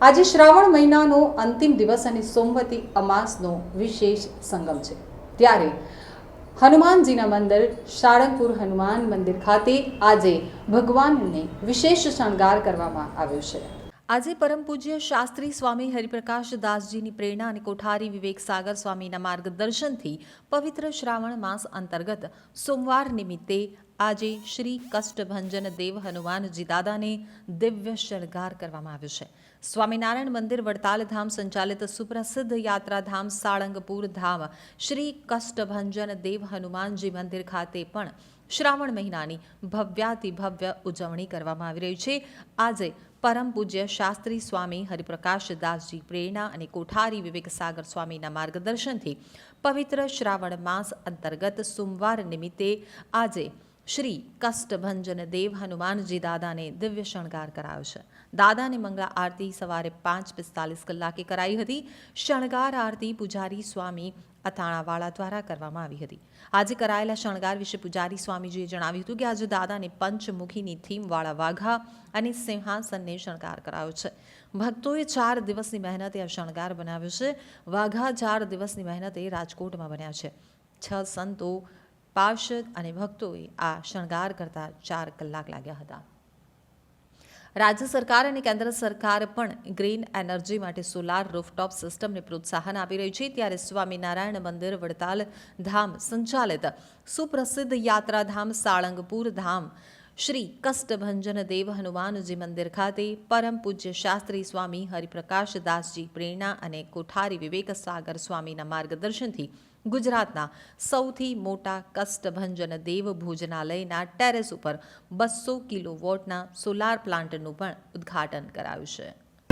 આજે શ્રાવણ મહિનાનો અંતિમ દિવસ અને સોમવતી અમાસનો વિશેષ સંગમ છે. ત્યારે હનુમાનજીના મંદિર શાળંગપુર હનુમાન મંદિર ખાતે આજે ભગવાનને વિશેષ શણગાર કરવામાં આવ્યો છે. આજે પરમ પૂજ્ય શાસ્ત્રી સ્વામી હરિપ્રકાશ દાસજીની પ્રેરણા અને કોઠારી વિવેક સાગર સ્વામીના માર્ગદર્શનથી પવિત્ર શ્રાવણ માસ અંતર્ગત સોમવાર નિમિત્તે આજે શ્રી કષ્ટભંજન દેવ હનુમાનજી દાદાને દિવ્ય શણગાર કરવામાં આવ્યો છે. સ્વામિનારાયણ મંદિર વડતાલ ધામ સંચાલિત સુપ્રસિદ્ધ યાત્રાધામ સાળંગપુર ધામ શ્રી કષ્ટભંજન દેવ હનુમાનજી મંદિર ખાતે પણ શ્રાવણ મહિનાની ભવ્યાતિ ભવ્ય ઉજવણી કરવામાં આવી રહી છે. આજે પરમ પૂજ્ય શાસ્ત્રી સ્વામી હરિપ્રકાશ દાસજી પ્રેરણા અને કોઠારી વિવેક સાગર સ્વામીના માર્ગદર્શનથી પવિત્ર શ્રાવણ માસ અંતર્ગત સોમવાર નિમિત્તે આજે શ્રી કષ્ટભંજન દેવ હનુમાનજી દાદાને દિવ્ય શણગાર કરાયો છે. દાદાની મંગળા આરતી સવારે પાંચ પિસ્તાલીસ કલાકે કરાઈ હતી. શણગાર આરતી પૂજારી સ્વામી અથાણાવાળા દ્વારા કરવામાં આવી હતી. આજે કરાયેલા શણગાર વિશે પૂજારી સ્વામીજીએ જણાવ્યું હતું કે આજે દાદાને પંચમુખીની થીમવાળા વાઘા અને સિંહાસનને શણગાર કરાયો છે. ભક્તોએ ચાર દિવસની મહેનતે આ શણગાર બનાવ્યો છે. વાઘા ચાર દિવસની મહેનતે રાજકોટમાં બન્યા છે. છ સંતો પાર્ષદ અને ભક્તોએ આ શણગાર કરતા ચાર કલાક લાગ્યા હતા. રાજ્ય સરકાર અને કેન્દ્ર સરકાર પણ ગ્રીન એનર્જી માટે સોલાર રૂફટોપ સિસ્ટમને પ્રોત્સાહન આપી રહી છે. ત્યારે સ્વામિનારાયણ મંદિર, વડતાલ ધામ સંચાલિત સુપ્રસિદ્ધ યાત્રાધામ સાળંગપુર ધામ શ્રી કષ્ટભંજન દેવ હનુમાનજી મંદિર ખાતે પરમ પૂજ્ય શાસ્ત્રી સ્વામી હરિપ્રકાશ દાસજી પ્રેરણા અને કોઠારી વિવેક સાગર સ્વામીના માર્ગદર્શનથી ગુજરાતના સૌથી મોટા કષ્ટભંજન દેવ ભોજનાલયના ટેરેસ ઉપર બસો કિલો વોટના સોલાર પ્લાન્ટનું પણ ઉદ્ઘાટન કરાયું છે.